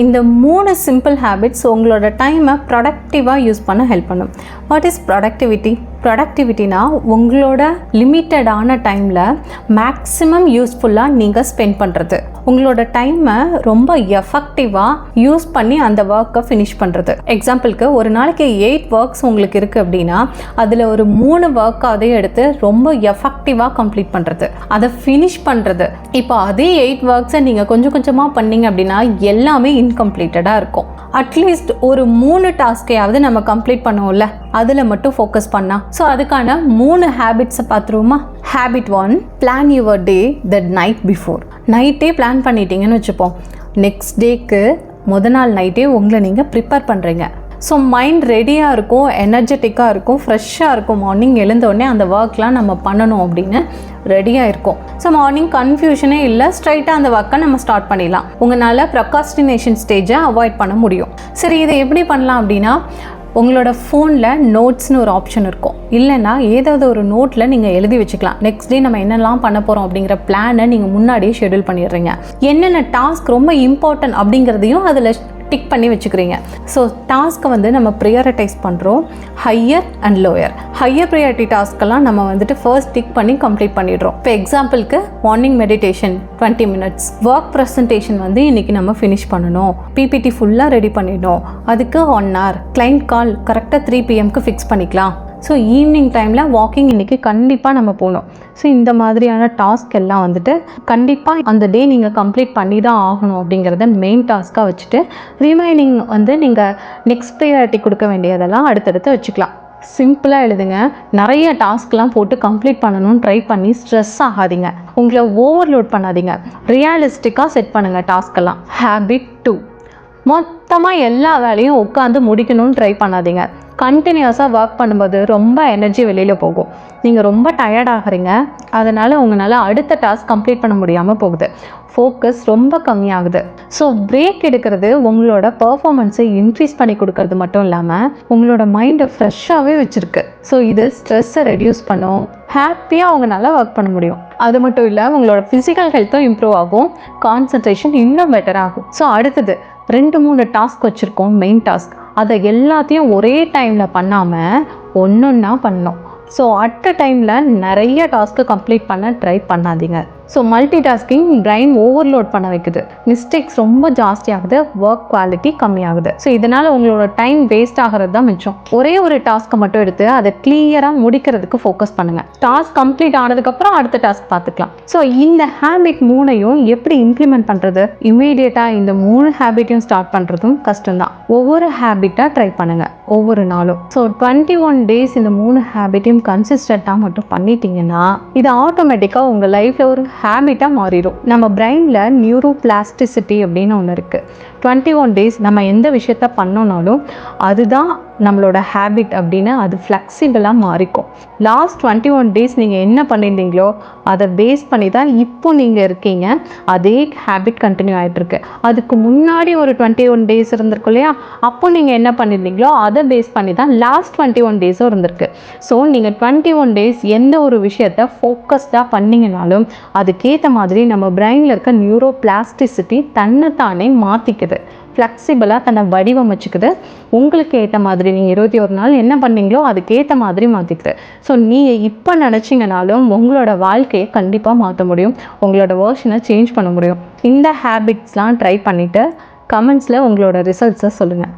இந்த மூணு simple habits உங்களோட டைமை ப்ரொடக்டிவாக யூஸ் பண்ண ஹெல்ப் பண்ணும். வாட் இஸ் ப்ரொடக்டிவிட்டி ப்ரொடக்டிவிட்டினா உங்களோட லிமிட்டடான டைமில் மேக்ஸிமம் யூஸ்ஃபுல்லாக நீங்கள் ஸ்பெண்ட் பண்ணுறது உங்களோட டைமை ரொம்ப எஃபெக்டிவாக யூஸ் பண்ணி அந்த ஒர்க்கை ஃபினிஷ் பண்ணுறது எக்ஸாம்பிளுக்கு ஒரு நாளைக்கு எயிட் ஒர்க்ஸ் உங்களுக்கு இருக்குது அப்படின்னா அதில் ஒரு மூணு ஒர்க்காவதையும் எடுத்து ரொம்ப எஃபெக்டிவாக கம்ப்ளீட் பண்ணுறது அதை ஃபினிஷ் பண்ணுறது இப்போ அதே எயிட் ஒர்க்ஸை நீங்கள் கொஞ்சம் கொஞ்சமாக பண்ணீங்க அப்படின்னா எல்லாமே இன்கம்ப்ளீட்டடாக இருக்கும். அட்லீஸ்ட் ஒரு மூணு டாஸ்கையாவது நம்ம கம்ப்ளீட் பண்ணுவோம்ல அதில் மட்டும் ஃபோக்கஸ் பண்ணால் ஸோ அதுக்கான மூணு ஹேபிட்ஸை பார்த்துருவோமா? Habit one plan your day the night before நைட்டே பிளான் பண்ணிட்டீங்கன்னு வச்சுப்போம். நெக்ஸ்ட் டேக்கு முத நாள் நைட்டே உங்களை நீங்கள் ப்ரிப்பேர் பண்ணுறீங்க ஸோ மைண்ட் ரெடியாக இருக்கும் எனர்ஜெட்டிக்காக இருக்கும் ஃப்ரெஷ்ஷாக இருக்கும். மார்னிங் எழுந்தோடனே அந்த ஒர்க்லாம் நம்ம பண்ணணும் அப்படின்னு ரெடியாக இருக்கும். ஸோ மார்னிங் கன்ஃபியூஷனே இல்லை ஸ்ட்ரைட்டாக அந்த ஒர்க்கை நம்ம ஸ்டார்ட் பண்ணிடலாம். உங்களால் ப்ரொகாஸ்டினேஷன் ஸ்டேஜை அவாய்ட் பண்ண முடியும். சரி இதை எப்படி பண்ணலாம் அப்படின்னா உங்களோட ஃபோனில் நோட்ஸ்னு ஒரு ஆப்ஷன் இருக்கும். இல்லைன்னா ஏதாவது ஒரு நோட்டில் நீங்கள் எழுதி வச்சுக்கலாம். நெக்ஸ்ட் டே நம்ம என்னெல்லாம் பண்ண போகிறோம் அப்படிங்கிற பிளானை நீங்கள் முன்னாடியே ஷெடியூல் பண்ணிடுறீங்க. என்னென்ன டாஸ்க் ரொம்ப இம்பார்ட்டன்ட் அப்படிங்கிறதையும் அதில் டிக் பண்ணி வச்சுக்கிறீங்க. ஸோ டாஸ்க்கை வந்து நம்ம ப்ரியாரிட்டைஸ் பண்ணுறோம் higher and lower higher priority டாஸ்க்கெல்லாம் நம்ம வந்துட்டு ஃபர்ஸ்ட் டிக் பண்ணி கம்ப்ளீட் பண்ணிடுறோம். இப்போ எக்ஸாம்பிளுக்கு morning meditation twenty minutes work presentation வந்து இன்றைக்கி நம்ம ஃபினிஷ் பண்ணணும். பிபிடி ஃபுல்லாக ரெடி பண்ணிடணும். அதுக்கு ஒன் ஹவர் கிளைண்ட் கால் கரெக்டாக த்ரீ பிஎம்க்கு ஃபிக்ஸ் பண்ணிக்கலாம். ஸோ ஈவினிங் டைமில் வாக்கிங் இன்றைக்கி கண்டிப்பாக நம்ம போகணும். ஸோ இந்த மாதிரியான டாஸ்க் எல்லாம் வந்துட்டு கண்டிப்பாக அந்த டே நீங்கள் கம்ப்ளீட் பண்ணி தான் ஆகணும் அப்படிங்கிறத மெயின் டாஸ்க்காக வச்சுட்டு ரிமைனிங் வந்து நீங்கள் நெக்ஸ்ட் ப்ரியாரிட்டி கொடுக்க வேண்டியதெல்லாம் அடுத்தடுத்து வச்சுக்கலாம். சிம்பிளாக எழுதுங்க. நிறைய டாஸ்க்லாம் போட்டு கம்ப்ளீட் பண்ணணும்னு ட்ரை பண்ணி ஸ்ட்ரெஸ் ஆகாதீங்க. உங்களை ஓவர்லோட் பண்ணாதீங்க. ரியாலிஸ்டிக்காக செட் பண்ணுங்கள் டாஸ்க்கெல்லாம் ஹேபிட் டூ மொத்தமாக எல்லா வேலையும் உட்காந்து முடிக்கணும்னு ட்ரை பண்ணாதீங்க. கண்டினியூஸாக ஒர்க் பண்ணும்போது ரொம்ப எனர்ஜி வெளியில் போகும். நீங்கள் ரொம்ப டயர்ட் ஆகிறீங்க. அதனால் உங்களால் அடுத்த டாஸ்க் கம்ப்ளீட் பண்ண முடியாமல் போகுது. ஃபோக்கஸ் ரொம்ப கம்மியாகுது. ஸோ பிரேக் எடுக்கிறது உங்களோட பர்ஃபாமன்ஸை இன்க்ரீஸ் பண்ணி கொடுக்கறது மட்டும் இல்லாமல் உங்களோட மைண்டை ஃப்ரெஷ்ஷாகவே வச்சுருக்கு. ஸோ இது ஸ்ட்ரெஸ்ஸை ரெடியூஸ் பண்ணும். ஹாப்பியாக அவங்க நல்லா ஒர்க் பண்ண முடியும். அது மட்டும் இல்லை உங்களோட ஃபிசிக்கல் ஹெல்த்தும் இம்ப்ரூவ் ஆகும். கான்சன்ட்ரேஷன் இன்னும் பெட்டர் ஆகும். ஸோ அடுத்தது ரெண்டு மூணு டாஸ்க் வச்சுருக்கோம் மெயின் டாஸ்க் அதை எல்லாத்தையும் ஒரே டைமில் பண்ணாமல் ஒன்று ஒன்றா பண்ணணும். ஸோ அட் அ டைமில் நிறைய டாஸ்க்கு கம்ப்ளீட் பண்ண ட்ரை பண்ணாதீங்க. So multitasking brain overload பண்ண வைக்குது. மிஸ்டேக்ஸ் ரொம்ப ஜாஸ்தியாகுது ஒர்க் குவாலிட்டி கம்மியாகுது. ஸோ இதனால் உங்களோட டைம் வேஸ்ட் ஆகிறது தான் மிச்சம். ஒரே ஒரு டாஸ்க்கை மட்டும் எடுத்து அதை கிளியராக முடிக்கிறதுக்கு ஃபோக்கஸ் பண்ணுங்கள் டாஸ்க் கம்ப்ளீட் ஆனதுக்கப்புறம் அடுத்த டாஸ்க் பார்த்துக்கலாம். ஸோ இந்த ஹேபிட் மூணையும் எப்படி இம்ப்ளிமெண்ட் பண்ணுறது இமீடியட்டாக இந்த மூணு ஹேபிட்டையும் ஸ்டார்ட் பண்ணுறதும் கஷ்டம்தான் ஒவ்வொரு ஹேபிட்டாக ட்ரை பண்ணுங்கள் ஒவ்வொரு நாளும். ஸோ டுவெண்ட்டி ஒன் டேஸ் இந்த மூணு ஹேபிட்டையும் கன்சிஸ்டண்ட்டாக மட்டும் பண்ணிட்டீங்கன்னா இது ஆட்டோமேட்டிக்காக உங்கள் லைஃப்பில் ஒரு ஹேபிட்டாக மாறிடும். நம்ம பிரெயினில் நியூரோ பிளாஸ்டிசிட்டி அப்படின்னு ஒன்று இருக்குது டுவெண்ட்டி ஒன் டேஸ் நம்ம எந்த விஷயத்த பண்ணோனாலும் அதுதான் நம்மளோட ஹேபிட் அப்படின்னு அது ஃப்ளெக்சிபிளாக மாறிக்கும். லாஸ்ட் டுவெண்ட்டி ஒன் டேஸ் நீங்கள் என்ன பண்ணியிருந்தீங்களோ அதை பேஸ் பண்ணி தான் இப்போ நீங்கள் இருக்கீங்க. அதே ஹேபிட் கண்டினியூ ஆகிட்டுருக்கு அதுக்கு முன்னாடி ஒரு டுவெண்ட்டி ஒன் டேஸ் இருந்திருக்கும் இல்லையா? அப்போ நீங்கள் என்ன பண்ணியிருந்தீங்களோ அதை பேஸ் பண்ணி தான் லாஸ்ட் டுவெண்ட்டி ஒன் டேஸும் இருந்திருக்கு. ஸோ நீங்கள் டுவெண்ட்டி ஒன் டேஸ் எந்த ஒரு விஷயத்த ஃபோக்கஸ்டாக பண்ணிங்கனாலும் அதுக்கேற்ற மாதிரி நம்ம பிரெயினில் இருக்க நியூரோ பிளாஸ்டிசிட்டி தன்னைத்தானே மாற்றிக்கிது ஃப்ளெக்சிபிளாக தன்னை வடிவமைச்சுக்குது. உங்களுக்கு ஏற்ற மாதிரி நீங்கள் இருபத்தி ஒரு நாள் என்ன பண்ணீங்களோ அதுக்கேற்ற மாதிரி மாற்றிக்குது ஸோ நீங்கள் இப்போ நினச்சிங்கனாலும் உங்களோட வாழ்க்கையை கண்டிப்பாக மாற்ற முடியும். உங்களோட வேர்ஷனை சேஞ்ச் பண்ண முடியும். இந்த ஹேபிட்ஸ்லாம் ட்ரை பண்ணிவிட்டு கமெண்ட்ஸில் உங்களோட ரிசல்ட்ஸை சொல்லுங்கள்